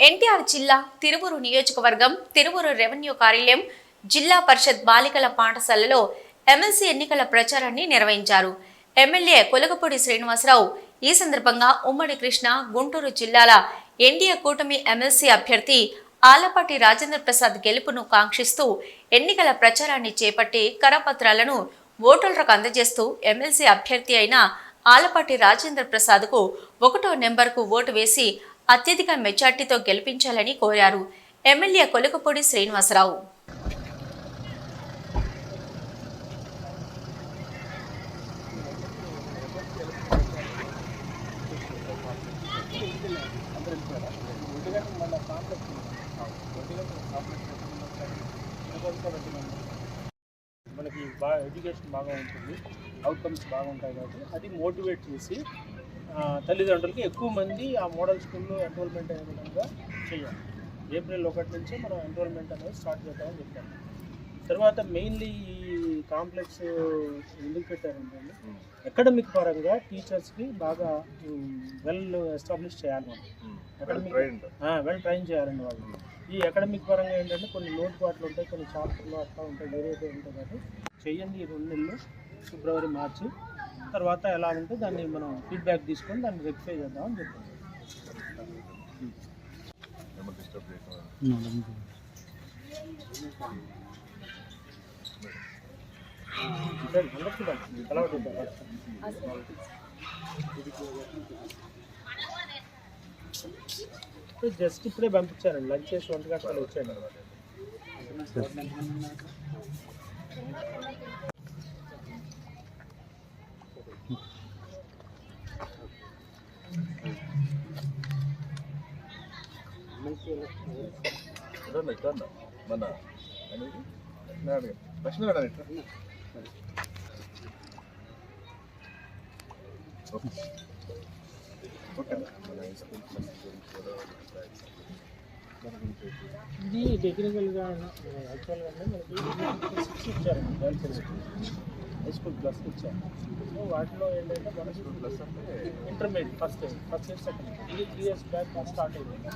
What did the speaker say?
ఎన్టీఆర్ జిల్లా తిరువురు నియోజకవర్గం తిరువురు రెవెన్యూ కార్యాలయం జిల్లా పరిషత్ బాలికల పాఠశాలలో ఎమ్మెల్సీ ఎన్నికల ప్రచారాన్ని నిర్వహించారు. ఎమ్మెల్యే కొలగపూడి శ్రీనివాసరావు ఈ సందర్భంగా ఉమ్మడి కృష్ణ గుంటూరు జిల్లాల ఎన్డీఏ కూటమి ఎమ్మెల్సీ అభ్యర్థి ఆలపాటి రాజేంద్ర ప్రసాద్ గెలుపును కాంక్షిస్తూ ఎన్నికల ప్రచారాన్ని చేపట్టి కరపత్రాలను ఓటర్లకు అందజేస్తూ ఎమ్మెల్సీ అభ్యర్థి అయిన ఆలపాటి రాజేంద్ర ప్రసాద్కు ఒకటో నెంబర్కు ఓటు వేసి అత్యధిక మెజార్టీతో గెలిపించాలని కోరారు. ఎమ్మెల్యే కొలుకపూడి శ్రీనివాసరావు. మనకి బాగా ఎడ్యుకేషన్ బాగా ఉంటుంది అవుట్కమ్స్ బాగుంటాయి కాబట్టి అది మోటివేట్ చేసి తల్లిదండ్రులకి ఎక్కువ మంది ఆ మోడల్ స్కూల్లో ఎన్రోల్మెంట్ అయ్యే విధంగా చేయాలి. ఏప్రిల్ ఒకటి నుంచి మనం ఎన్రోల్మెంట్ అనేది స్టార్ట్ చేద్దామని చెప్పాము తర్వాత మెయిన్లీ ఈ కాంప్లెక్స్ ఎందుకు పెట్టారంటే అకాడమిక్ పరంగా టీచర్స్కి బాగా వెల్ ఎస్టాబ్లిష్ చేయాలి మనం. అకాడమిక్ వెల్ ట్రైన్ చేయాలండి వాళ్ళు. ఈ అకాడమిక్ పరంగా ఏంటంటే కొన్ని లోటుపాట్లు ఉంటాయి కొన్ని చాప్టర్లు అట్లా ఉంటాయి వేరే ఉంటాయి కాబట్టి చెయ్యండి ఈ రెండు నెలలు ఫిబ్రవరి మార్చి. తర్వాత ఎలా ఉంటే దాన్ని మనం ఫీడ్బ్యాక్ తీసుకొని దాన్ని రెక్టిఫై చేద్దామని చెప్పాను జస్ట్ ఇప్పుడే పంపించారండి. లంచ్ చేసి ఒంటి గంటలు వచ్చాను ఇట్లా ఇట్లా మన అనేది నేను ప్రశ్న అడగాను ఇట్లా ఓకే మన హై స్కూల్ ప్లస్ గురించి కూడా ఇది టెక్నికల్గా యాక్చువల్గా అంటే మనకి సిక్స్ ఇచ్చారండి గర్ల్స్ హై స్కూల్ ప్లస్ ఇచ్చారు సో వాటిలో ఏంటంటే మన స్కూల్ ప్లస్ అంటే intermediate first first year second year ఇది త్రీ ఇయర్స్ బ్యాక్ స్టార్ట్ అయింది.